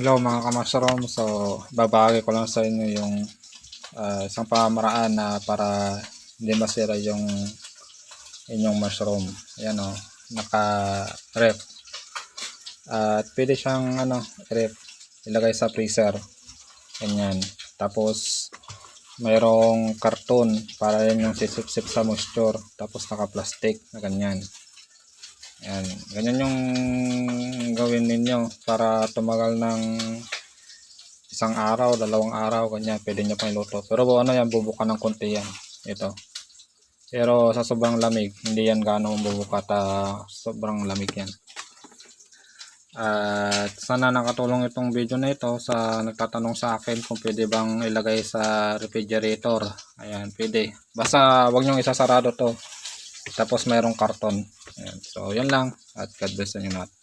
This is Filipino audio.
Hello mga kamushroom. So, babagi ko lang sa inyo yung ah, isang pamamaraan na para hindi masira yung inyong mushroom. Ayan o, naka-ref. At pwede siyang ano, ref. Ilagay sa freezer. Ganyan. Tapos, mayroong karton para yan yung sisip-sip sa moisture. Tapos naka-plastic na ganyan. Yan. Ganyan yung gawin ninyo para tumagal ng isang araw, dalawang araw, ganyan. Pwede nyo pang iluto. Pero ano yan, bubuka ng konti yan. Ito. Pero sa sobrang lamig, hindi yan gaano bubuka ta sobrang lamig yan. At sana nakatulong itong video na ito sa nagtatanong sa akin kung pwede bang ilagay sa refrigerator. Ayan, pwede. Basta wag nyo isasarado to. Tapos mayroong karton. Ayan. So, yan lang. At God bless sa inyo lahat.